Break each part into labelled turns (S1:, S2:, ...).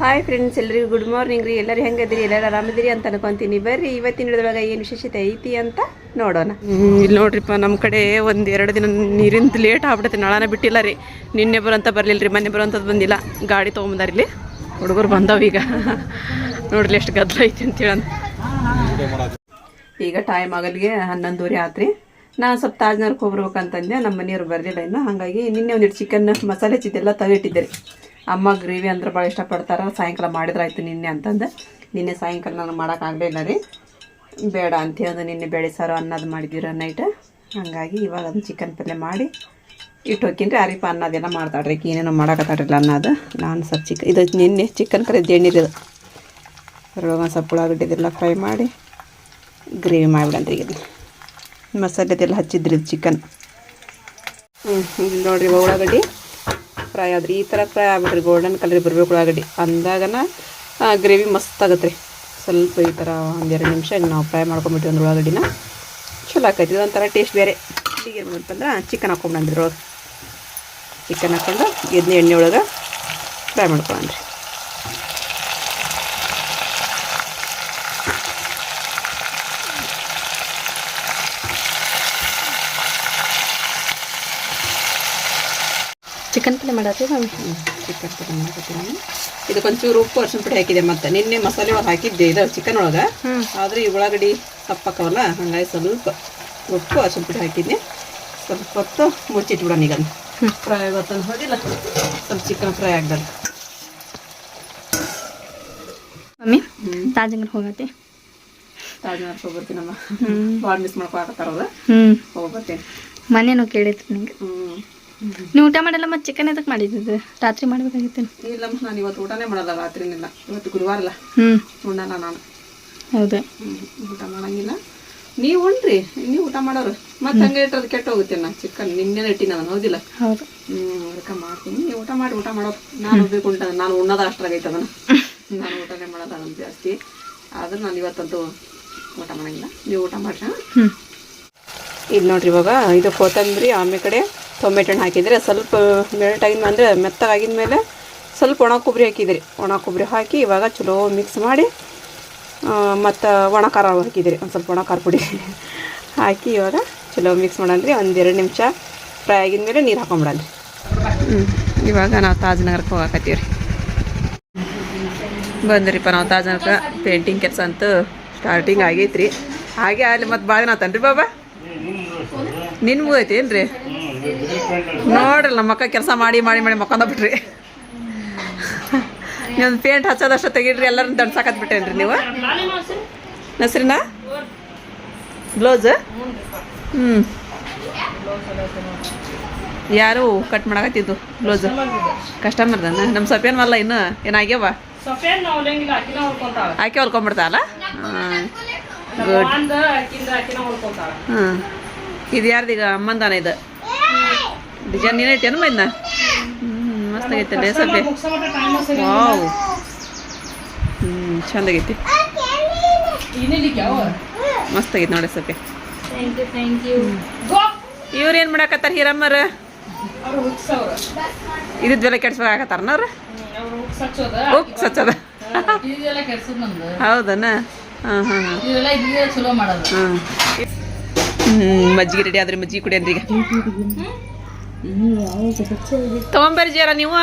S1: Hi friends ಎಲ್ಲರಿಗೂ good morning ರೀ. ಎಲ್ಲರೂ ಹೆಂಗದಿರಿ ಎಲ್ಲರೂ ಆರಾಮದಿರಿ ಅಂತ ಅನ್ಕೊಂತೀನಿ. ಬರ್ರಿ ಇವತ್ತಿನ ಹಿಡಿದೊಳಗೆ ಏನು ವಿಶೇಷತೆ ಐತಿ ಅಂತ ನೋಡೋಣ. ಇಲ್ಲಿ ನೋಡ್ರಿಪ್ಪ ನಮ್ಮ ಕಡೆ ಒಂದು ಎರಡು ದಿನ ನೀರಿಂದ ಲೇಟ್ ಆಗ್ಬಿಡುತ್ತೆ. ನಾಳನ ಬಿಟ್ಟಿಲ್ಲ ರೀ. ನಿನ್ನೆ ಬರೋಂತ ಬರಲಿಲ್ಲ ರೀ. ಮೊನ್ನೆ ಬರೋಂಥದ್ದು ಬಂದಿಲ್ಲ. ಗಾಡಿ ತೊಗೊಂಬಂದಾರ ಇಲ್ಲಿ. ಹುಡುಗರು ಬಂದಾವ ಈಗ. ನೋಡ್ರಿ ಎಷ್ಟು ಗದ್ದಲ ಐತಿ ಅಂತೇಳಿ ಅಂತ ಈಗ ಟೈಮ್ ಆಗಲ್ಗೆ ಹನ್ನೊಂದುವರೆ ಆತ್ರಿ. ನಾನು ಸ್ವಲ್ಪ ತಾಜ್ನವ್ರಿಗೆ ಹೋಗ್ಬರ್ಬೇಕಂತಂದೆ. ನಮ್ಮ ಮನೆಯವ್ರು ಬರಲಿಲ್ಲ ಇನ್ನು. ಹಾಗಾಗಿ ನಿನ್ನೆ ಒಂದಿಟ್ಟು ಚಿಕನ್ ಮಸಾಲೆ ಚಿದ್ದೆಲ್ಲ ತಗಿಟ್ಟಿದ್ದೆ ರೀ. ಅಮ್ಮ ಗ್ರೇವಿ ಅಂದ್ರೆ ಭಾಳ ಇಷ್ಟಪಡ್ತಾರೆ. ಸಾಯಂಕಾಲ ಮಾಡಿದ್ರಾಯ್ತು ನಿನ್ನೆ ಅಂತಂದು. ನಿನ್ನೆ ಸಾಯಂಕಾಲ ನಾನು ಮಾಡೋಕ್ಕಾಗಲಿಲ್ಲ ರೀ. ಬೇಡ ಅಂತೇಳಿ ನಿನ್ನೆ ಬೆಳೆ ಸಾರು ಅನ್ನೋದು ಮಾಡಿದ್ದೀರ ನೈಟ್ ಹಾಗಾಗಿ ಇವಾಗ ಅದನ್ನು ಚಿಕನ್ ಪಲ್ಯ ಮಾಡಿ ಇಟ್ಟು ಹೋಗ್ತೀನಿ ರೀ ಅರಿಪ ಅನ್ನೋದೆಲ್ಲ ಮಾಡ್ತಾಳ್ರಿ. ಈಗ ಏನೇನೋ ಮಾಡಕತ್ತಾಡ್ರಿಲ್ಲ ಅನ್ನೋದು. ನಾನು ಸ್ವಲ್ಪ ಚಿಕನ್ ಇದು ನಿನ್ನೆ ಚಿಕನ್ ಕರೆ ಎಣ್ಣಿರೋದು ಅದ್ರೊಳಗೆ ಒಂದು ಸ್ವಲ್ಪ ಉಳ್ಳಾಗಡ್ಡೆದೆಲ್ಲ ಫ್ರೈ ಮಾಡಿ ಗ್ರೇವಿ ಮಾಡಿಬಿಡಂದ್ರಿ ಈಗ. ಮಸಾಲೆದೆಲ್ಲ ಹಚ್ಚಿದ್ರಿ ಇದು ಚಿಕನ್ ಹ್ಞೂ ನೋಡ್ರಿ ಉಳ್ಳಾಗಡ್ಡಿ. ಫ್ರೈ ಆದ್ರಿ ಈ ಥರ ಫ್ರೈ ಆಗ್ಬಿಟ್ರಿ ಗೋಲ್ಡನ್ ಕಲರ್ ಬರಬೇಕು ಉಳ್ಳಾಗಡ್ಡಿ. ಅಂದಾಗನ ಗ್ರೇವಿ ಮಸ್ತ್ ಆಗತ್ತೆ ರೀ ಸ್ವಲ್ಪ ಈ ಥರ ಒಂದೆರಡು ನಿಮಿಷ ನಾವು ಫ್ರೈ ಮಾಡ್ಕೊಂಬಿಟ್ಟು ಅಂದ್ರೆ ಉಳ್ಳಾಗಡ್ಡಿನ. ಚಲೋ ಆಕೈತಿ ಇದೊಂಥರ ಟೇಸ್ಟ್ ಬೇರೆ. ಈಗ ಏನು ಅಂತಂದ್ರೆ ಚಿಕನ್ ಹಾಕೊಂಡು ಒಳಗೆ. ಚಿಕನ್ ಹಾಕೊಂಡು ಎದ್ನೆ ಎಣ್ಣೆ ಒಳಗೆ ಫ್ರೈ ಮಾಡ್ಕೊಂಡ್ರಿ
S2: ಚಿಕನ್ ಪಲ್ಯ ಮಾಡತ್ತೀವಿ ಮ್ಯಾಮ್
S1: ಚಿಕನ್ ಪುಡಿ ಮಾಡಕತ್ತೀನಿ ಇದಕ್ಕೊಂಚೂರು ಉಪ್ಪು ಅರ್ಶಿನ ಪುಡಿ ಹಾಕಿದೆ ಮತ್ತೆ. ನಿನ್ನೆ ಮಸಾಲೆ ಒಳಗೆ ಹಾಕಿದ್ದೆ ಇದು ಚಿಕನ್ ಒಳಗೆ. ಆದರೆ ಈ ಉಳ್ಳಾಗಡ್ಡಿ ತಪ್ಪಾಕವಲ್ಲ ಹಂಗಾಗಿ ಸ್ವಲ್ಪ ಉಪ್ಪು ಅರ್ಶಿನ ಪುಡಿ ಹಾಕಿದ್ದೆ. ಸ್ವಲ್ಪ ಹೊತ್ತು ಮುಚ್ಚಿಟ್ಬಿಡೋಣ ಈಗ. ಫ್ರೈ ಆಗುತ್ತಂದು ಹೋಗಿಲ್ಲ ಸ್ವಲ್ಪ ಚಿಕನ್ ಫ್ರೈ ಆಗ್ದಲ್ಲ.
S2: ಮಮ್ಮಿ ತಾಜಂಗರ್ ಹೋಗತ್ತೆ.
S1: ತಾಜ್ಮಹಲ್
S2: ಹೋಗ್ಬರ್ತೀನಮ್ಮ.
S1: ಭಾಳ ಮಿಸ್ ಮಾಡ್ಕೊಳಕತ್ತಾರಲ್ಲ
S2: ಹ್ಞೂ
S1: ಹೋಗ್ಬರ್ತೀನಿ.
S2: ಮನೇನು ಕೇಳಿತ್ತು ನಿಂಗೆ.
S1: ಹ್ಞೂ
S2: ನೀವು ಊಟ ಮಾಡಲ್ಲ ಮತ್ತೆ ಚಿಕನ್ ಎದಕ್ಕೆ ಮಾಡಿದ್ದು? ರಾತ್ರಿ ಮಾಡ್ಬೇಕಾಗಿತ್ತು
S1: ಇಲ್ಲಮ್ಮ ನಾನು ಇವತ್ತು ಊಟನೇ ಮಾಡಲ್ಲ ರಾತ್ರಿನಿಲ್ಲ. ಇವತ್ತು ಗುರುವಾರ ಅಲ್ಲ
S2: ಹ್ಞೂ
S1: ಉಣ್ಣಲ್ಲ ನಾನು.
S2: ಹೌದು.
S1: ಊಟ ಮಾಡಂಗಿಲ್ಲ. ನೀವು ಉಣ್ರಿ ನೀವು ಊಟ ಮಾಡೋರು. ಮತ್ತೆ ಹಂಗೆ ಇಟ್ಟರೆ ಕೆಟ್ಟ ಹೋಗುತ್ತೆ ನಾ ಚಿಕನ್ ನಿನ್ನೆ ಇಟ್ಟಿನ ನಾನು ಹೌದಿಲ್ಲ?
S2: ಹೌದು.
S1: ಹ್ಮ್ ಅದಕ್ಕೆ ಮಾಡ್ತೀನಿ. ನೀವು ಊಟ ಮಾಡಿ ಊಟ ಮಾಡೋರು. ನಾನು ಒಬ್ಬಕ್ಕೆ ಉಂಟ ನಾನು ಉಣ್ಣದ ಅಷ್ಟ್ರಾಗೈತೆ ಅದನ್ನ ನಾನು ಊಟನೇ ಮಾಡೋದು ಅದನ್ನ ಜಾಸ್ತಿ. ಆದ್ರೆ ನಾನು ಇವತ್ತಂತೂ ಊಟ ಮಾಡಂಗಿಲ್ಲ. ನೀವು ಊಟ ಮಾಡ್ರಿ?
S2: ಹ್ಞೂ
S1: ಇಲ್ಲಿ ನೋಡ್ರಿ ಇವಾಗ ಇದು ಕೊತ್ತಂಬರಿ ಆಮೇಲೆ ಕಡೆ. ಟೊಮೆಟೊ ಹಣ್ಣು ಹಾಕಿದ್ರೆ ಸ್ವಲ್ಪ ಮೆಲ್ಟ್ ಆಗಿದ ಅಂದರೆ ಮೆತ್ತಗಾಗಿದ ಮೇಲೆ ಸ್ವಲ್ಪ ಒಣ ಕೊಬ್ಬರಿ ಹಾಕಿದಿರಿ. ಒಣ ಕೊಬ್ಬರಿ ಹಾಕಿ ಇವಾಗ ಚಲೋ ಮಿಕ್ಸ್ ಮಾಡಿ ಮತ್ತು ಒಣ ಖಾರ ಹಾಕಿದಿರಿ. ಒಂದು ಸ್ವಲ್ಪ ಒಣ ಖಾರ ಪುಡಿ ಹಾಕಿ ಇವಾಗ ಚಲೋ ಮಿಕ್ಸ್ ಮಾಡಲ್ರಿ. ಎರಡು ನಿಮಿಷ ಫ್ರೈ ಆಗಿದ ಮೇಲೆ ನೀರು ಹಾಕೊಂಬಿಡಲ್ರಿ ಹ್ಞೂ ಇವಾಗ ನಾವು ತಾಜ್ನಗರಕ್ಕೆ ಹೋಗಾಕತ್ತೀವಿ ರೀ ಬಂದ್ರಿಪ್ಪ ನಾವು ತಾಜ್ನಗರಕ್ಕೆ ಪೇಂಟಿಂಗ್ ಕೆಲಸ ಅಂತೂ ಸ್ಟಾರ್ಟಿಂಗ್ ಆಗೈತ್ರಿ. ಹಾಗೆ ಅಲ್ಲಿ ಮತ್ತು ಭಾಳ ದಿನ ಆತನ್ರಿ ಬಾಬಾ? ನಿನ್ಗೂ ಐತೇನು ಏನ್ರಿ ನೋಡ್ರಿ ನಮ್ಮ ಅಕ್ಕ ಕೆಲಸ ಮಾಡಿ ಮಾಡಿ ಮಾಡಿ ಮಕ್ಕೊಂದ ಬಿಟ್ರಿ ನೀವು ಪೇಂಟ್ ಹಚ್ಚೋದಷ್ಟು ತೆಗಿಡ್ರಿ ಎಲ್ಲರನ್ನ ದಂಡ್ಸಾಕತ್ ಬಿಟ್ಟೇನ್ರಿ ನೀವು. ಹೆಸ್ರಿನ? ಬ್ಲೌಸ್? ಹ್ಞೂ ಯಾರು ಕಟ್ ಮಾಡಕತ್ತಿದ್ದು ಬ್ಲೌಸ್? ಕಸ್ಟಮರ್ದನ ನಮ್ಮ ಸಫೇನ್ವಲ್ಲ ಮಲ್ಲ ಇನ್ನು ಏನಾಗ್ಯವ ಆಕೆ ಹೊಲ್ಕೊಂಬಿಡ್ತಾಲ ಗುಡ್
S3: ಅಂದ ಆಕಿಂದ ಆಕಿನ ಹೊಲ್ಕೊಂತಾಳ.
S1: ಹಾಂ ಇದು ಯಾರ್ದೀಗ ಅಮ್ಮಂದಾನ ಇದು? ಡಿಸೈನ್ ನೀನು ಏನು ಮೈದ್ನ? ಹ್ಞೂ ಮಸ್ತ್ ಆಗೈತೆ
S3: ಡ್ರೆಸ್ ಟೈಮ್
S1: ವಾವ್. ಹ್ಞೂ
S3: ಚಂದ ಆಗೈತಿ.
S1: ಮಸ್ತ್ ಆಗೈತೆ ನೋಡಿ ಸಪ್ಪ
S2: ಥ್ಯಾಂಕ್ ಯು ಥ್ಯಾಂಕ್ ಯು
S3: ಗೋ!
S1: ಇವ್ರು ಏನು ಮಾಡಾಕತ್ತಾರ ಹೀರಮ್ಮರ
S3: ಅವ್ರು? ಹುಗ್ಸವ್ರ
S1: ಇದ್ದಿದ್ದೆಲ್ಲ ಕೆಡ್ಸ್ಬೇಕಾಕತ್ತಾರನವ್ರ
S3: ಅವ್ರು?
S1: ಉಕ್ ಸಚ್ಚದ. ಹೌದನ? ಹಾಂ ಹಾಂ ಹಾಂ. ಹ್ಞೂ ಮಜ್ಜಿಗೆ ರೆಡಿ ಆದ್ರೆ ಮಜ್ಜಿಗೆ ಕುಡಿಯನ್ರಿ ಈಗ ತೊಗೊಂಬರ್ಜಿಯಾರ ನೀವು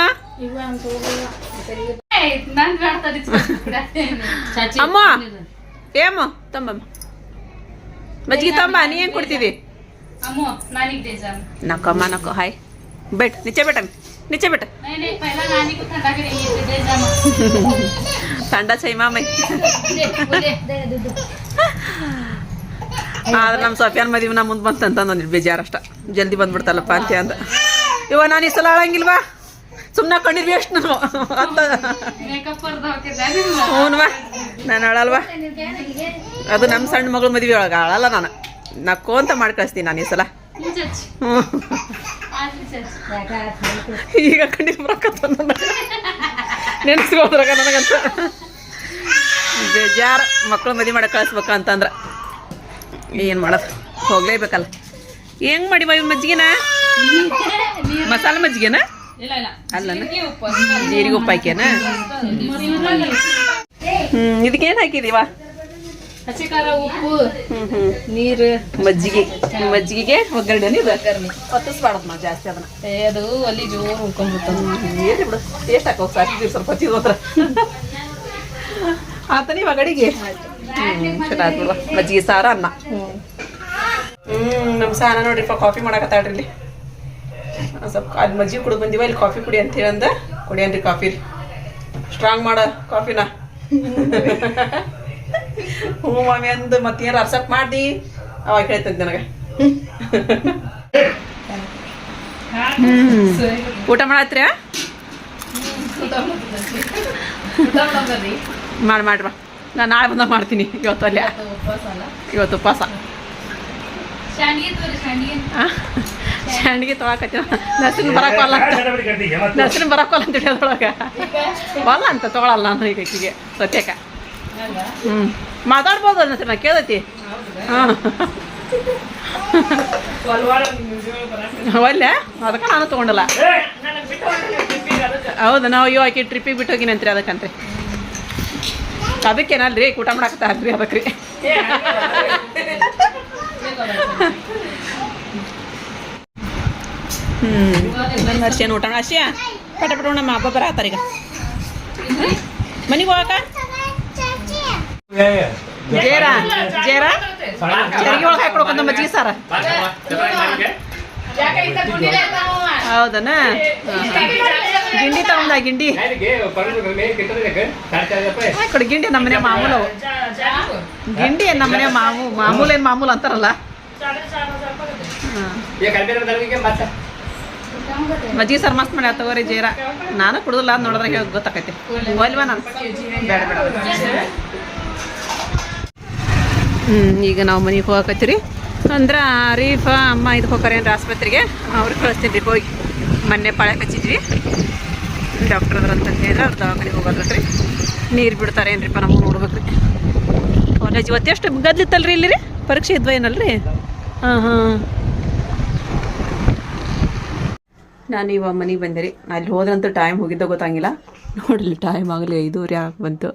S1: ಅಮ್ಮ ಏಮ ತಂಬಮ್ಮ ಮಜ್ಜಿಗೆ ತಂಬ ನೀ ಏನ್ ಕೊಡ್ತಿದ್ದಿ ನಕ್ಕಮ್ಮ ನಕ್ಕ ಹಾಯ್ ಬೆಟ್ ನಿಚೆ ಬೆಟ ನಿಚೆ ಬೆಟ ತಂಡ
S3: ಚೈಮಾ ಮೈ
S1: ಆದ್ರೆ ನಮ್ಮ ಸಫಿಯಾನ್ ಮದುವೆ ನಾ ಮುಂದೆ ಬಂತಂತ ನಾನು ಬೇಜಾರಷ್ಟ ಜಲ್ದಿ ಬಂದ್ಬಿಡ್ತಲ್ಲಪ್ಪ ಅಂತ ಅಂದ. ಇವ ನಾನು ಈ ಸಲ ಆಳಂಗಿಲ್ವಾ? ಸುಮ್ಮನೆ ಕಣ್ಣೀರು ವೇಸ್ಟ್ ನಾನು. ಅಂತ. ಹ್ಞೂನ್ವಾ ನಾನು ಆಳಲ್ವಾ? ಅದು ನಮ್ಮ ಸಣ್ಣ ಮಗಳ ಮದುವೆ ಒಳಗೆ ಆಳಲ್ಲ ನಾನು. ನಕ್ಕು ಅಂತ ಮಾಡಿ ಕಳಿಸ್ತೀನಿ ನಾನು ಈ ಸಲ. ಹ್ಞೂ ಈಗ ಕಣ್ಣೀರು ಬರಕತ್ತ ನೆನೆಸ್ಕೋದ್ರಾಗ ನನಗಂತ. ಬೇಜಾರು ಮಕ್ಕಳು ಮದುವೆ ಮಾಡಿ ಕಳಿಸ್ಬೇಕಂತಂದ್ರೆ. ಏನು ಮಾಡೋದು ಹೋಗ್ಲೇಬೇಕಲ್ಲ. ಹೆಂಗ್ ಮಾಡಿ ಮಜ್ಜಿಗೆನ? ಮಸಾಲೆ ಮಜ್ಜಿಗೆನ? ಅಲ್ಲನ
S3: ಜೀರಿಗೆ ಉಪ್ಪು
S1: ಹಾಕ್ಯಾನ? ಹ್ಮ್ ಇದಕ್ಕೇನು ಹಾಕಿದೀವ?
S3: ಹಸಿ ಖಾರ ಉಪ್ಪು ನೀರು.
S1: ಮಜ್ಜಿಗೆ. ಮಜ್ಜಿಗೆಗೆ ಒಗ್ಗರಣೆ. ಹೊತ್ತಿಸ್ಬಾರ್ದು ನಾವು ಜಾಸ್ತಿ ಅದನ್ನ.
S3: ಅದು ಅಲ್ಲಿ ಜೋರು ಉಳ್ಕೊಂಡ್ಬಿಡ್ತದ
S1: ಏನು ಬಿಡು ಟೇಸ್ಟ್ ಹಾಕೋ? ಸಾಕಿದ್ವಿ ಸ್ವಲ್ಪ ಹೊತ್ತಿದ ಹತ್ರ ಆತನ ಇವಾಗ ಅಡಿಗೆ ಹ್ಮ್ ಚಲೋ ಆತ್ ಬಿಡುವ. ಮಜ್ಜಿಗೆ ಸಾರ ಅನ್ನ. ಹ್ಮ್ ನಮ್ಮ ಸಾನ ನೋಡ್ರಿಪ್ಪ ಕಾಫಿ ಮಾಡಕತ್ತಾಳ್ರಿ ಇಲ್ಲಿ. ಸ್ವಲ್ಪ ಅಲ್ಲಿ ಮಜ್ಜಿಗೆ ಕುಡಿದು ಬಂದಿವ ಇಲ್ಲಿ ಕಾಫಿ ಕುಡಿ ಅಂತ ಹೇಳಂದ. ಕುಡಿಯನ್ರಿ ಕಾಫಿ ರೀ ಸ್ಟ್ರಾಂಗ್ ಮಾಡ ಕಾಫಿನ ಹ್ಞೂ ಮಾಮಿ ಅಂದು ಮತ್ತೇನಾರು ಅರ್ಸಪ್ ಮಾಡಿ ಅವಾಗ ಹೇಳ್ತಂತೆ ನನಗೆ. ಊಟ ಮಾಡತ್ರಿ. ಮಾಡಿ ಮಾಡ್ರಿ ನಾನು ನಾಳೆ ಬಂದಾಗ ಮಾಡ್ತೀನಿ. ಇವತ್ತು ಅಲ್ಲ. ಇವತ್ತು ಉಪವಾಸ.
S3: ಶಾಂಡಿಗೆ
S1: ತೊಗೊಳಕತ್ತೀವ ನರ್ಸಿನ ಬರಕೋಲ್ಲ ಅಂತ. ನಸಿನ ಬರಕ್ಕಲ್ಲ ಅಂತ ಹಿಡಿಯೋದ್ರೊಳಗೆ ಬಲ್ಲ ಅಂತ ತೊಗೊಳಲ್ಲ ನಾನು ಈಗ ಈಕಿಗೆ ಸತ್ಯಕ್ಕ ಹ್ಞೂ ಮಾತಾಡ್ಬೋದು ಅನ್ನತ್ತೆ ನಾ ಕೇಳೈತಿ ಹಾಂ. ಒಲ್ಲೆ? ಅದಕ್ಕೆ ನಾನು ತೊಗೊಂಡಲ್ಲ. ಹೌದು ನಾವು ಇವಾಗ ಆಕಿ ಟ್ರಿಪ್ಪಿಗೆ ಬಿಟ್ಟು ಹೋಗಿನಂತ್ರಿ ಅದಕ್ಕಂತ್ರಿ ಅದಕ್ಕೇನಲ್ರಿ? ಊಟ ಮಾಡಾಕತ್ತಾರ್ರಿ ಅದಕ್ಕೆ ರೀ ಹ್ಞೂ ನರ್ಸೇನು ಊಟ ಹರ್ಷಿಯ ಪಟ ಪಟ ನಮ್ಮ ಹಬ್ಬ ಬರತ್ತಾರ ಈಗ ಮನೆಗೆ ಹೋಗಾಕ? ಜೇರ ಜೇರ? ಚರಿಗೆ ಒಳಗೆ ಹಾಕೊಡ್ಕೊಂಡ ಮಜ್ಜಿಗೆ ಸಾರ. ಹೌದನ? ಗಿಂಡಿ ತಗೊಂಡ ಗಿಂಡಿ? ಕೊಡು ಗಿಂಡಿ ನಮ್ಮನೆ ಮಾಮೂಲು. ಗಿಂಡಿ ನಮ್ಮನೆ ಮಾಮೂ ಮಾಮೂಲು ಏನು ಮಾಮೂಲು ಅಂತಾರಲ್ಲ? ಮಜ್ಜಿ ಮಜ್ಜಿಗೆ ಸರ್ ಮಸ್ತ್ ಮಾಡಿ ತಗೋರಿ ಜೀರ. ನಾನು ಕುಡುದಿಲ್ಲ ಅಂತ ನೋಡಿದ್ರೆ ಗೊತ್ತಾಕೈತಿ. ಹೋಲ್ವಾ ನಾನು ಬೇಡ ಬೇಡ. ಹ್ಞೂ ಈಗ ನಾವು ಮನೆಗೆ ಹೋಗಕತ್ತೀರಿ. ಅಂದ್ರೆ ರೀಫ ಅಮ್ಮ ಇದು ಹೋಗ್ತಾರೆ ಅಂದ್ರೆ ಆಸ್ಪತ್ರೆಗೆ. ಅವ್ರಿಗೆ ಕಳಿಸ್ತೀನಿ ಹೋಗಿ. ಮೊನ್ನೆ ಪಾಳ್ಯಕ್ಕೆ ಹಚ್ಚಿದ್ವಿ ಡಾಕ್ಟರ್ ಅದ್ರ ಅಂತ ಹೇಳಿದ್ರೆ ಅವ್ರು ದವಾಖಾನೆ ಹೋಗೋದ್ರಿ ನೀರು ಬಿಡ್ತಾರೆ ಏನ್ರಿಪ್ಪ ನಮಗೆ ನೋಡ್ಬೇಕು ರೀ ಕಾಲೇಜ್ ಇವತ್ತೆಷ್ಟು ಗದ್ಲಿತ್ತಲ್ರಿ ಇಲ್ಲಿ ರೀ ಪರೀಕ್ಷೆ ಇದ್ವ ಏನಲ್ರಿ? ಹಾಂ ಹಾಂ. ನಾನು ಇವಾಗ ಮನೆಗೆ ಬಂದೆ ರೀ. ಅಲ್ಲಿ ಹೋದ್ರಂತೂ ಟೈಮ್ ಹೋಗಿದ್ದ ಗೊತ್ತಾಗಿಲ್ಲ. ನೋಡಲಿ ಟೈಮ್ ಆಗಲಿ ಐದೂವರೆ ಆಗಿ ಬಂತು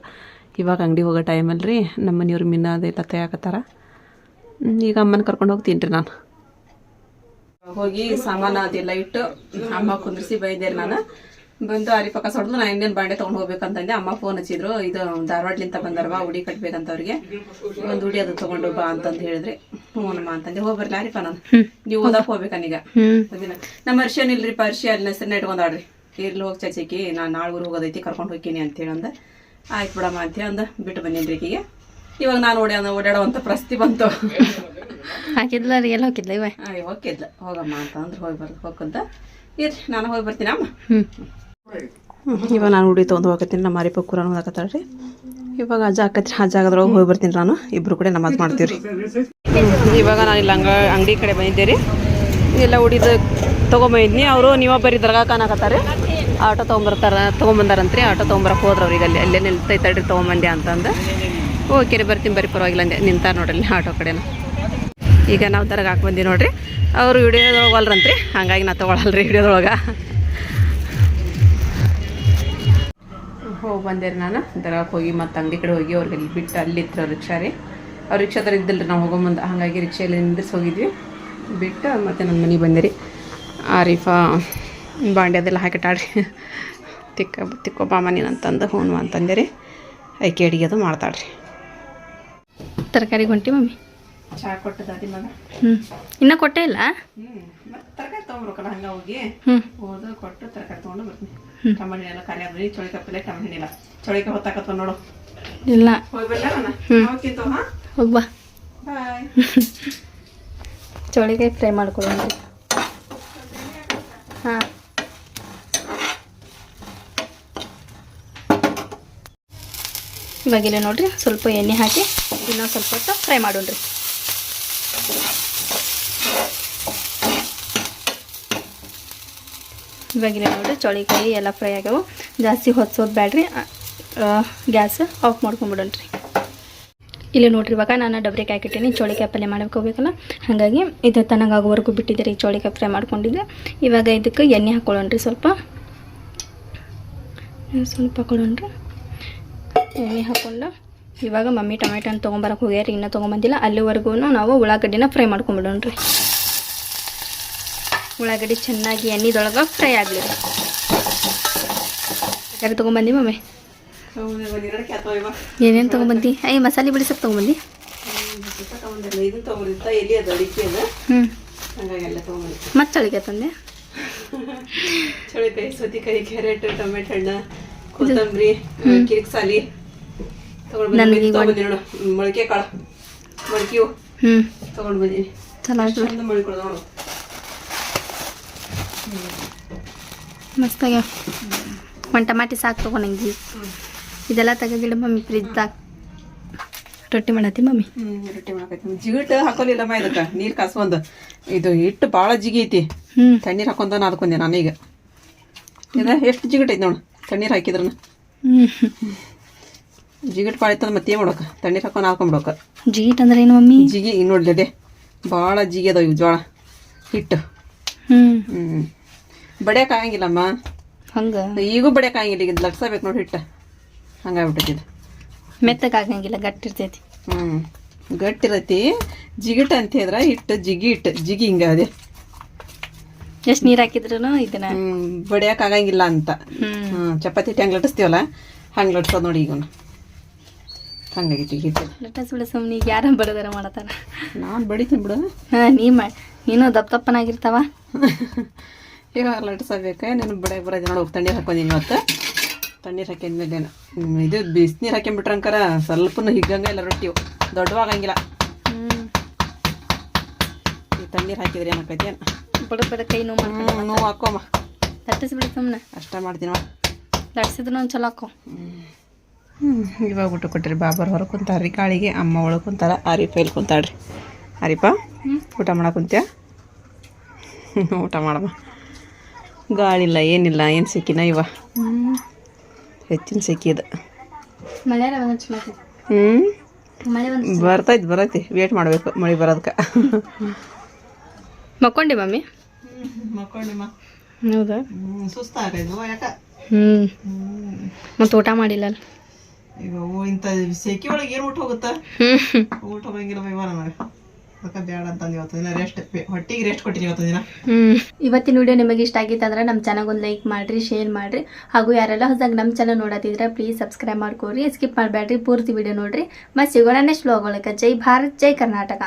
S1: ಇವಾಗ ಅಂಗಡಿ ಹೋಗೋ ಟೈಮಲ್ಲಿ ರೀ ನಮ್ಮ ಮನೆಯವ್ರು ಮಿನ್ನ ಅದೆಲ್ಲ ತಯಾಕತ್ತಾರ ಈಗ ಅಮ್ಮನ ಕರ್ಕೊಂಡು ಹೋಗ್ತೀನಿ ರೀ ನಾನು. ಹೋಗಿ ಸಾಮಾನು ಅದೆಲ್ಲ ಇಟ್ಟು ಅಮ್ಮ ಕುಂದ್ರಿಸಿ ಬೈದೆ ನಾನು. ಬಂದು ಅರಿ ಪಕ್ಕ ಸೊಡ್ದು ನಾ ಇನ್ನೇನು ಬಾಂಡೆ ತೊಗೊಂಡು ಹೋಗ್ಬೇಕಂತಂದೆ ಅಮ್ಮ ಫೋನ್ ಹಚ್ಚಿದ್ರು ಇದು ಧಾರವಾಡ್ಲಿಂದ ಬಂದಾರವ ಉಡಿ ಕಟ್ಬೇಕಂತ ಅವ್ರಿಗೆ ಒಂದು ಉಡಿ ಅದು ತಗೊಂಡು ಬಾ ಅಂತಂದು ಹೇಳಿದ್ರಿ. ಹ್ಞೂನಮ್ಮ ಅಂತಂದೆ ಹೋಗ್ಬರ್ಲಿ ಅರಿಪ ನಾನು. ನೀವು ಓದಕ್ ಹೋಗ್ಬೇಕನೀಗ ನಮ್ಮ ಅರ್ಶನ್ ಇಲ್ರಿ ಅರ್ಶಿ ಅಲ್ಲಿ ಹೆಸರನ್ನ ಇಟ್ಕೊಂಡಾಡ್ರಿ ಇರ್ಲಿ ಹೋಗಿ ಚಚಿಕಿ ನಾನು ನಾಳೆ ಊರು ಹೋಗೋದೈತಿ ಕರ್ಕೊಂಡು ಹೋಗ್ತೀನಿ ಅಂತೇಳಿ ಅಂದ ಆಯ್ತು ಬಿಡಮ್ಮ ಅಂತೇಳಿ ಅಂದ ಬಿಟ್ಟು ಬಂದೇನ್ರಿ ಈಗ. ಇವಾಗ ನಾನು ಓಡಿ ಓಡಾಡುವಂತ ಪ್ರಸ್ತಿ ಬಂತು.
S2: ಹಾಕಿದ್ಲ ರೀ ಎಲ್ಲ ಹಾಕಿದ್ಲ ಇವ?
S1: ಹೋಗಿದ್ಲ ಹೋಗಮ್ಮ ಅಂತ ಅಂದ್ರೆ ಹೋಗಿ ಬರ್ದು ಇರ್ರಿ ನಾನು ಹೋಗಿ ಬರ್ತೀನಿ ಅಮ್ಮ
S2: ಹ್ಞೂ
S1: ಇವಾಗ ನಾನು ಉಡಿ ತೊಗೊಂಡು ಹೋಗತ್ತೀನಿ, ನಮ್ಮ ಅರಿಪ ಕೂರ ನೋಡಕತ್ತಾಳ್ರಿ ಇವಾಗ ಅಜ್ಜ ಹಾಕತ್ರಿ ಆ ಜಾಗದ್ರೊಳಗೆ ಹೋಗಿ ಬರ್ತೀನಿ ನಾನು, ಇಬ್ರು ಕೂಡ ನಮಾಜ್ ಮಾಡ್ತೀವಿ ರೀ ಇವಾಗ ನಾನು ಇಲ್ಲಿ ಅಂಗ, ಅಂಗಡಿ ಕಡೆ ಬಂದಿದ್ದೆ ರೀ. ಎಲ್ಲ ಉಡಿದು ತೊಗೊಂಬಂದಿದ್ನಿ ಅವರು ನೀವ ಬರೀ ದರ್ಗಾ ಕಾಣಕತ್ತಾರೆ. ಆಟೋ ತೊಗೊಂಬರ್ತಾರ, ತೊಗೊಂಬಂದಾರಂತ್ರಿ, ಆಟೋ ತೊಗೊಂಬರಕ್ಕೆ ಹೋದ್ರೆ ಅವ್ರಿಗೆ ಅಲ್ಲಿ, ಅಲ್ಲೇ ನಿಲ್ತೈತಡ್ರಿ ತೊಗೊಂಬಂದೆ ಅಂತಂದು. ಓಕೆ ರೀ, ಬರ್ತೀನಿ ಬರೀ ಪರವಾಗಿಲ್ಲ, ಅಂದೆ, ನಿಂತಾರ ನೋಡ್ರಿ ಆಟೋ ಕಡೆನ. ಈಗ ನಾವು ದರ್ಗಾಕ್ಕೆ ಬಂದಿ ನೋಡ್ರಿ. ಅವರು ವಿಡಿಯೋದೊಳಗೆ ಅಲ್ರಂತ್ರಿ ಹಂಗಾಗಿ ನಾ ತೊಗೊಳಲ್ರಿ ವಿಡಿಯೋದೊಳಗೆ ಹೋಗಿ ಬಂದೆ ರೀ ನಾನು. ದರ್ಗಾಕ್ಕೆ ಹೋಗಿ ಮತ್ತು ಅಂಗಡಿ ಕಡೆ ಹೋಗಿ ಅವ್ರಿಗೆ ಅಲ್ಲಿ ಬಿಟ್ಟು ಅಲ್ಲಿ ಇತ್ತು ರಿಕ್ಷಾ ರೀ. ಅವ್ರ ರಿಕ್ಷಾದವ್ರು ಇದ್ದಿಲ್ಲ ನಾವು ಹೋಗೊಂಬಂದು ಹಾಗಾಗಿ ರಿಕ್ಷಾಯಲ್ಲಿ ನಿಂದಿರ್ಸಿ ಹೋಗಿದ್ವಿ. ಬಿಟ್ಟು ಮತ್ತು ನನ್ನ ಮನೆಗೆ ಬಂದೆ ರೀ. ಆರೀಫಾ ಬಾಂಡೆ ಅದೆಲ್ಲ ಹಾಕಿಟ್ಟಾಡ್ರಿ ತಿಕ್ಕ ತಿಕ್ಕೊಬ್ಬ ಅಂತಂದು ಹ್ಞೂ ಅಂತಂದೆ ರೀ. ಐಕೆ ಅಡಿಗೆ ಅದು ಮಾಡ್ತಾಳ್ರಿ.
S2: ತರಕಾರಿ ಹೊಂಟಿ ಮಮ್ಮಿ?
S1: ಚಹಾ ಕೊಟ್ಟದಾದಿ ಮಗ.
S2: ಹ್ಞೂ ಇನ್ನೂ ಕೊಟ್ಟೇ ಇಲ್ಲ?
S1: ತರಕಾರಿ ತೊಗೊಂಬರ್ಕಲ್ಲ ಹಂಗೆ ಹೋಗಿ. ಹೋದ ಕೊಟ್ಟು ತರಕಾರಿ ತೊಗೊಂಡು ಬರ್ತೀನಿ. ಟಮಾಟಿ ಎಲ್ಲ ಖಾಲಿ ಆದ್ರಿ ಚೌಳಿಕಾಯಿ ಪಲ್ಯ ಟಮಾಟಿ ಇಲ್ಲ ಚೌಳಿಕಾಯಿ ಹೊತ್ತಾಕತ್ವ ನೋಡು.
S2: ಇಲ್ಲ. ಹೋಗ್ಬಾ ಫ್ರೈ ಮಾಡ್ಕೊಳ್ಳೋಣ. ಹಾಂ. ಇವಾಗಿಲ್ಲ ನೋಡ್ರಿ ಸ್ವಲ್ಪ ಎಣ್ಣೆ ಹಾಕಿ ಇನ್ನೊಂದು ಸ್ವಲ್ಪ ಹೊತ್ತು ಫ್ರೈ ಮಾಡೋಣ್ರಿ. ಇವಾಗಿಲ್ಲ ನೋಡಿರಿ ಚೌಳಿಕಾಯಿ ಎಲ್ಲ ಫ್ರೈ ಆಗ್ಯಾವ. ಜಾಸ್ತಿ ಹೊತ್ಸೋದು ಬೇಡ್ರಿ ಗ್ಯಾಸ್ ಆಫ್ ಮಾಡ್ಕೊಂಬಿಡೋಣ್ರಿ. ಇಲ್ಲಿ ನೋಡ್ರಿ ಇವಾಗ ನಾನು ಡಬ್ರಿ ಹಾಕಿಟ್ಟೀನಿ. ಚೋಳಿಕಾಯಿ ಪಲ್ಯ ಮಾಡ್ಕೋಬೇಕಲ್ಲ ಹಾಗಾಗಿ ಇದು ತನಗಾಗೋವರೆಗೂ ಬಿಟ್ಟಿದ್ದೀರಿ. ಚೋಳಿಕಾಯಿ ಫ್ರೈ ಮಾಡ್ಕೊಂಡಿದ್ದೆ. ಇವಾಗ ಇದಕ್ಕೆ ಎಣ್ಣೆ ಹಾಕೊಳ್ಳೋಣ್ರಿ ಸ್ವಲ್ಪ. ಸ್ವಲ್ಪ ಹಾಕೊಳ್ಳೋಣ್ರಿ. ಎಣ್ಣೆ ಹಾಕ್ಕೊಂಡು ಇವಾಗ ಮಮ್ಮಿ ಟೊಮೆಟೊ ತೊಗೊಂಬರಕ್ಕೆ ಹೋಗ್ಯಾರಿ ಇನ್ನೂ ತೊಗೊಂಬಂದಿಲ್ಲ. ಅಲ್ಲಿವರೆಗೂ ನಾವು ಉಳ್ಳಾಗಡ್ಡಿನ ಫ್ರೈ ಮಾಡ್ಕೊಂಬಿಡೋಣ್ರಿ. ಉಳ್ಳಾಗಡ್ಡಿ ಚೆನ್ನಾಗಿ ಎಣ್ಣೆದೊಳಗೆ ಫ್ರೈ ಆಗಲಿ. ಯಾರು ತೊಗೊಂಬಂದಿ ಮಮ್ಮಿ ಏನೇನು ತೊಗೊಂಬಂದಿ? ಐ ಮಸಾಲೆ ಬಿಡಿಸಕ್ಕೆ ತೊಗೊಂಬಂದಿ? ಹ್ಞೂ ಮತ್ತೆ ಚಳಿಗೆ ತಂದೆ?
S1: ಚೌಳಿಕಾಯಿ ಸೌತಿಕಾಯಿ ಕ್ಯಾರೆಟ್ ಟೊಮೆಟೊ ಹಣ್ಣು ಕೊತ್ತಂಬರಿ ಕಿರಿಕ್ಸಾಲಿ. ತಗೊಂಡು ನೋಡು. ಮೊಳಕೆ ಕಾಳು. ಮೊಳಕೆ ಹ್ಮ್.
S2: ಹ್ಞೂ
S1: ತೊಗೊಂಡು ಬಂದೀನಿ.
S2: ಚಲೋ ಆಯ್ತು
S1: ಚಂದ ಮೊಳಕೆ ನೋಡು
S2: ಮಸ್ತಾಗ್ಯಾವ ಒಂದು ಟಮಾಟಿ ಸಾಕು ತೊಗೊಂಡಂಗೆ ಇದೆಲ್ಲ ತೆಗೆದಿಡ ಮಮ್ಮಿ ಫ್ರಿಜ್ದಾಗ ರೊಟ್ಟಿ ಮಾಡತ್ತಿ ಮಮ್ಮಿ?
S1: ರೊಟ್ಟಿ ಮಾಡಕೈತಿ ಜಿಗಿಟ್ ಹಾಕೋಲಿಲ್ಲಮ್ಮ ಇದಕ್ಕೆ. ನೀರು ಕಾಸ್ಕೊಂದು ಇದು ಹಿಟ್ಟು ಭಾಳ ಜಿಗಿ ಐತಿ.
S2: ಹ್ಞೂ
S1: ತಣ್ಣೀರು ಹಾಕೊಂಡ ನಾದ್ಕೊಂಡೆ ನಾನೀಗ ಇದ ಎಷ್ಟು ಜಿಗಿಟ್ ಐತಿ ನೋಡು. ತಣ್ಣೀರು ಹಾಕಿದ್ರನ. ಜಿಗಿಟ್ ಭಾಳ ಐತಂದ್ರೆ ಮತ್ತೆ ಏನು ಮಾಡೋಕೆ? ತಣ್ಣೀರು ಹಾಕೊಂಡು ಹಾಕೊಂಡ್ಬಿಡೋಕೆ
S2: ಜಿಗಿಟ್ ಅಂದ್ರೆ ಏನು ಮಮ್ಮಿ?
S1: ಜಿಗಿ ಈಗ ನೋಡ್ಲಿ ಅದೇ. ಭಾಳ ಜಿಗಿ ಅದಾವ ಇವು ಜೋಳ ಹಿಟ್ಟು.
S2: ಹ್ಞೂ
S1: ಹ್ಞೂ ಬಡಿಯಕ್ಕೆ ಆಗಂಗಿಲ್ಲಮ್ಮ
S2: ಹಂಗೆ?
S1: ಈಗೂ ಬಡಿಯಕ್ ಆಗಂಗಿಲ್ಲ ಈಗ ಲಟ್ಸಬೇಕು ನೋಡಿ ಹಿಟ್ಟು.
S2: ಹಂಗಾಗ್ಬಿಟ್ಟಿದೆ ಮೆತ್ತಗಾಗಂಗಿಲ್ಲ ಗಟ್ಟಿರ್ತೈತಿ.
S1: ಹ್ಞೂ ಗಟ್ಟಿರತಿ ಜಿಗಿಟ್ ಅಂತ ಹೇಳಿದ್ರ ಹಿಟ್ಟು ಜಿಗಿ ಹಿಟ್ಟು ಜಿಗಿ ಹಿಂಗ ಅದೇ.
S2: ಎಷ್ಟು ನೀರು ಹಾಕಿದ್ರು ಇದನ್ನ?
S1: ಹ್ಮ್ ಬಡಿಯಕ್ಕೆ ಆಗಂಗಿಲ್ಲ ಅಂತ ಚಪಾತಿ ಹಿಟ್ಟು ಹೆಂಗೆ ಲಟ್ಟಿಸ್ತೀವಲ್ಲ ಹಂಗೆ ಲಟ್ಸೋದು ನೋಡಿ ಈಗ ಹಂಗಾಗೈತಿ ಹಿಟ್ಟು.
S2: ಲಟಸ್ ಬಿಡ ಸುಮ್ಮನೆ ಈಗ ಯಾರ ಬಡದಾರ ಮಾಡತ್ತಾರ
S1: ನಾನು ಬಡಿತೀನಿ ಬಿಡು.
S2: ಹಾಂ ನೀ ಮಾ ನೀನು ದಪ್ಪ ದಪ್ಪನಾಗಿರ್ತಾವ?
S1: ಈಗ ಲಟ್ಸಬೇಕು ನೀನು ಬಡ ಬರೋದು ನೋಡಿ ತಣ್ಣೀರು ಹಾಕೊಂಡಿನಿ ಇವತ್ತು. ತಣ್ಣೀರು ಹಾಕಿದ್ಮೇಲೆ ಇದು ಬಿಸಿನೀರು ಹಾಕೊಂಡ್ಬಿಟ್ರಂಕಾರ ಸ್ವಲ್ಪನೂ ಹಿಗ್ಗಂಗೆ ಇಲ್ಲ ರೊಟ್ಟಿ. ದೊಡ್ಡವಾಗಂಗಿಲ್ಲ.
S2: ಹ್ಞೂ
S1: ಈ ತಣ್ಣೀರು ಹಾಕಿದ್ರೆ ಏನಾಕೈತಿ ಏನು?
S2: ಬಡ ಬಡ ಕೈ ನೋವು
S1: ನೋವು ಹಾಕೋಮ್ಮ
S2: ಲಟ್ಟಿಸ್ ಬಿಡ ಸುಮ್ಮನೆ
S1: ಅಷ್ಟ ಮಾಡ್ತೀನಿ
S2: ಲಟ್ಸಿದ್ರು ಒಂದು ಚಲೋ ಹಾಕೋ.
S1: ಹ್ಞೂ ಇವಾಗ ಊಟ ಕೊಟ್ಟಿರಿ ಬಾಬರ್ ಹೊರ ಕುಂತಾರ್ರಿ ಕಾಳಿಗೆ ಅಮ್ಮ ಒಳಗೆ ಕುಂತಾರ ಆರಿಪ ಇಲ್ಲಿ ಕುಂತಾಳ್ರಿ. ಆರಿಪ? ಊಟ ಮಾಡಕ್ಕೆ ಕುಂತ್ಯಾ? ಊಟ ಮಾಡಮ್ಮ. ಗಾಳಿಲ್ಲ ಏನಿಲ್ಲ ಏನು ಸಿಕ್ಕಿನ ಇವ?
S2: ಹ್ಞೂ
S1: ಹೆಚ್ಚಿನ ಸಿಕ್ಕಿದ. ಹ್ಞೂ ಬರ್ತೈತಿ ಬರೈತಿ. ವೇಟ್ ಮಾಡಬೇಕು ಮಳೆ ಬರೋದಕ್ಕೆ
S2: ಮಕ್ಕೊಂಡಿ ಮಮ್ಮಿ ಹೌದಾ?
S1: ಹ್ಞೂ ಸುಸ್ತಾಗೈದು ಯಾಕ?
S2: ಹ್ಞೂ ಮತ್ತು ಊಟ ಮಾಡಿಲ್ಲ
S1: ಈಗ ಇಂಥ ಸೆಕೆ ಒಳಗೆ ಏನು ಊಟ ಹೋಗುತ್ತಾ?
S2: ಹ್ಞೂ
S1: ಊಟ ಹೋಗಂಗಿಲ್ಲ ಬೈವ ನನಗೆ.
S2: ಇವತ್ತಿನ ವಿಡಿಯೋ ನಿಮಗೆ ಇಷ್ಟ ಆಗಿತ್ತು ಅಂದ್ರೆ ನಮ್ಮ ಚಾನಲ್ ಒಂದು ಲೈಕ್ ಮಾಡ್ರಿ ಶೇರ್ ಮಾಡ್ರಿ. ಹಾಗೂ ಯಾರೆಲ್ಲ ಹೊಸದಾಗಿ ನಮ್ಮ ಚಾನಲ್ ನೋಡತ್ತಿದ್ರೆ ಪ್ಲೀಸ್ ಸಬ್ಸ್ಕ್ರೈಬ್ ಮಾಡ್ಕೊರಿ ಸ್ಕಿಪ್ ಮಾಡಬೇಡ್ರಿ. ಪೂರ್ತಿ ವಿಡಿಯೋ ನೋಡ್ರಿ. ಮತ್ತೆ ಸಿಗೋಣ ನೆಕ್ಸ್ಟ್ ವ್ಲಾಗ್ ಒಳಗೆ. ಜೈ ಭಾರತ್, ಜೈ ಕರ್ನಾಟಕ.